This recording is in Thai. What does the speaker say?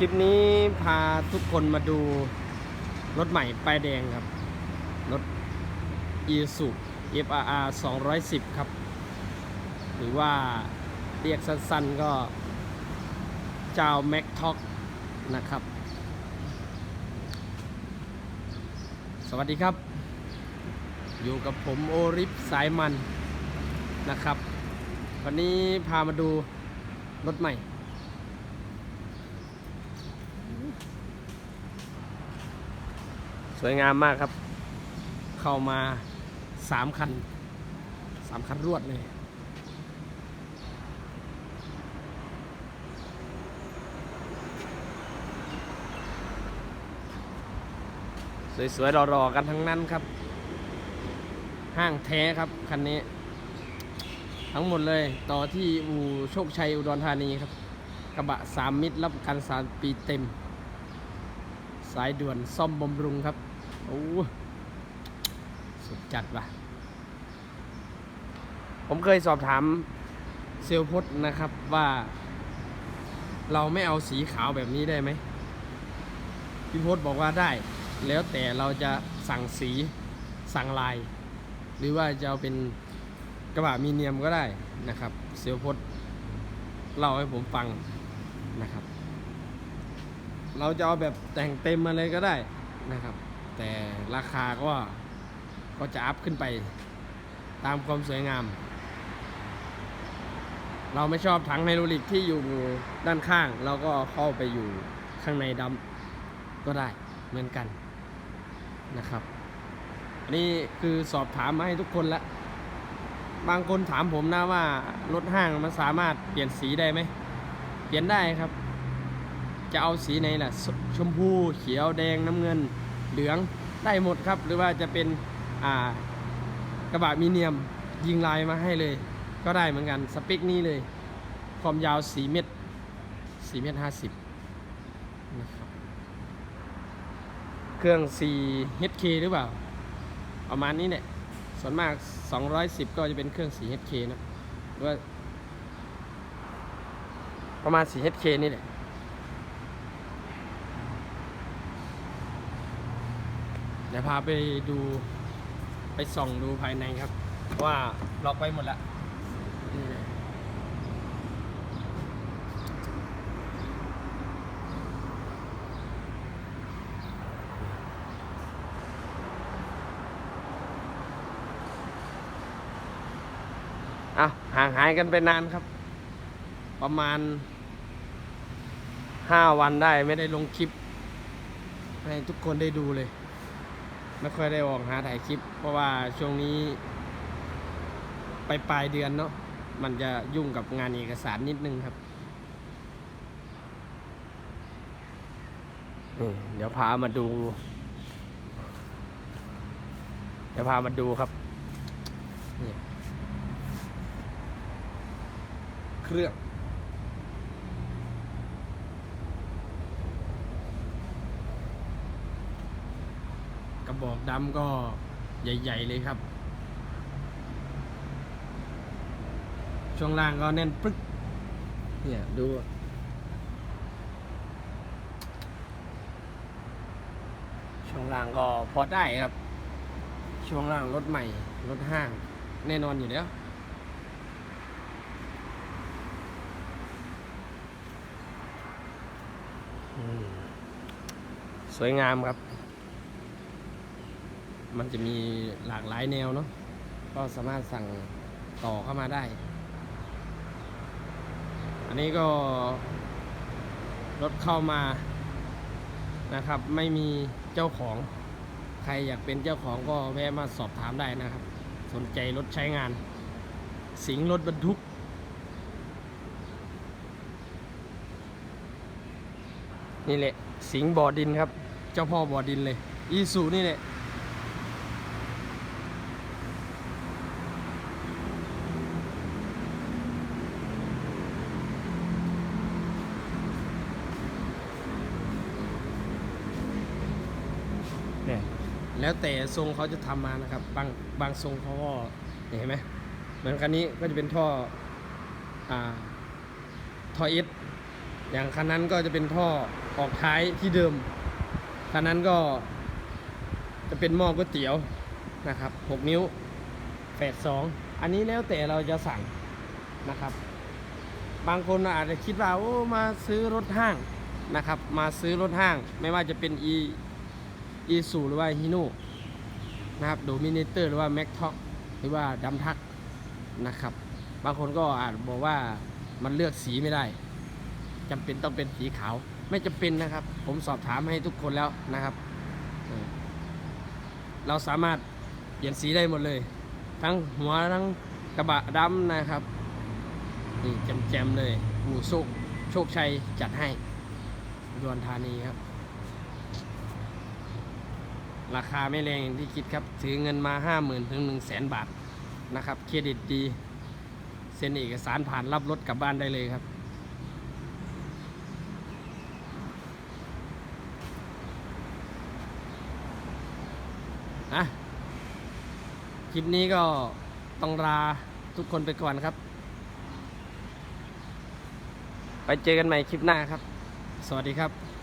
คลิปนี้พาทุกคนมาดูรถใหม่ป้ายแดงครับ รถ i s u FRR 210 ครับ หรือว่าเรียกสั้นๆก็เจ้า m a c t o กนะครับ สวัสดีครับ อยู่กับผมโอริฟสายมันนะครับ วันนี้พามาดูรถใหม่ สวยงามมากครับ เข้ามาสามคันสามคันรวดเลยสวยๆรอๆกันทั้งนั้นครับ ห้างแท้ครับคันนี้ ทั้งหมดเลยต่อที่อู่โชคชัยอุดรธานีครับ กระบะสามมิตรรับประกันสามปีเต็ม สายด่วนซ่อมบำรุงครับ โอ้สุดจัดว่ะ ผมเคยสอบถามเซลลพจน์นะครับว่า เราไม่เอาสีขาวแบบนี้ได้ไหมพี่พจน์บอกว่าได้ แล้วแต่เราจะสั่งสีสั่งลาย หรือว่าจะเอาเป็นกระบะมีเนียมก็ได้นะครับ เซลลพจน์เล่าให้ผมฟังนะครับ เราจะเอาแบบแต่งเต็มมาเลยก็ได้นะครับ แต่ราคาก็ก็จะอัพขึ้นไปตามความสวยงาม เราไม่ชอบถังไฮดรอลิกที่อยู่ด้านข้าง เราก็เข้าไปอยู่ข้างในดำก็ได้เหมือนกันนะครับ อันนี้คือสอบถามมาให้ทุกคนละบางคนถามผมนะว่ารถห้างมันสามารถเปลี่ยนสีได้ไหม เปลี่ยนได้ครับ จะเอาสีไหนล่ะชชมพูเขียวแดงน้ำเงิน เหลืองได้หมดครับ หรือว่าจะเป็นอ่ากระบะมีเนียมยิงลายมาให้เลย ก็ได้เหมือนกันสเปคนี้เลย ความยาว 4 เมตร 4 เมตร 50นะครับเครื่อง 4 HK หรือเปล่า ประมาณนี้เนี่ยส่วนมาก 210 ก็จะเป็นเครื่อง 4 HK นะหรือว่าประมาณ 4 HK นี่แหละ ดี๋ยวพาไปดูไปส่องดูภายในครับ ว่าล็อกไว้หมดแล้วนี่เอาห่างหายกันไปนานครับ ประมาณห้าวันได้ไม่ได้ลงคลิป ให้ทุกคนได้ดูเลย ไม่ค่อยได้ออกหาถ่ายคลิป เพราะว่าช่วงนี้ไปปลายเดือนเนาะมันจะยุ่งกับงานเอกสารนิดนึงครับนี่เดี๋ยวพามาดู เดี๋ยวพามาดูครับเครื่อง กระบอกดำก็ใหญ่ ๆ เลยครับ ช่วงล่างก็แน่นปึ๊กเนี่ยดูช่วงล่างก็พอได้ครับ ช่วงล่างรถใหม่ รถห้าง แน่นอนอยู่แล้วสวยงามครับ มันจะมีหลากหลายแนวเนาะก็สามารถสั่งต่อเข้ามาได้ อันนี้ก็รถเข้ามานะครับ ไม่มีเจ้าของใครอยากเป็นเจ้าของก็แวะมาสอบถามได้นะครับ สนใจรถใช้งาน สิงห์รถบรรทุกนี่แหละ สิงห์บ่อดินครับ เจ้าพ่อบ่อดินเลย อีสูนี่แหละ แล้วแต่ทรงเขาจะทำมานะครับ บางบางทรงเขาก็เห็นไหมเหมือนคันนี้ก็จะเป็นท่ออ่าท่อเอสอย่างคันนั้นก็จะเป็นท่อออกท้ายที่เดิมคันนั้นก็จะเป็นหม้อก๋วยเตี๋ยวนะครับ 6 นิ้วแฝดสองอันนี้แล้วแต่เราจะสั่งนะครับ บางคนอาจจะคิดว่าโอ้มาซื้อรถห้างนะครับ มาซื้อรถห้างไม่ว่าจะเป็น e e สูหรือว่าฮิโนนะครับโดมิเนเตอร์หรือว่าแม็กท็อกหรือว่าดัมทักนะครับ บางคนก็อาจบอกว่ามันเลือกสีไม่ได้จำเป็นต้องเป็นสีขาว ไม่จำเป็นนะครับ ผมสอบถามให้ทุกคนแล้วนะครับ เราสามารถเปลี่ยนสีได้หมดเลย ทั้งหัวทั้งกระบะดำนะครับนี่แจมๆเลยหมูโชคโชคชัยจัดให้อุดรธานีครับ ราคาไม่แรงอย่างที่คิดครับ ถือเงินมา 5 0,000ถึง1 0 0 0 0แสนบาทนะครับ เครดิตดีเซ็นเอกสารผ่านรับรถกลับบ้านได้เลยครับ นะ คลิปนี้ก็ต้องลาทุกคนไปก่อนครับ ไปเจอกันใหม่คลิปหน้าครับ สวัสดีครับ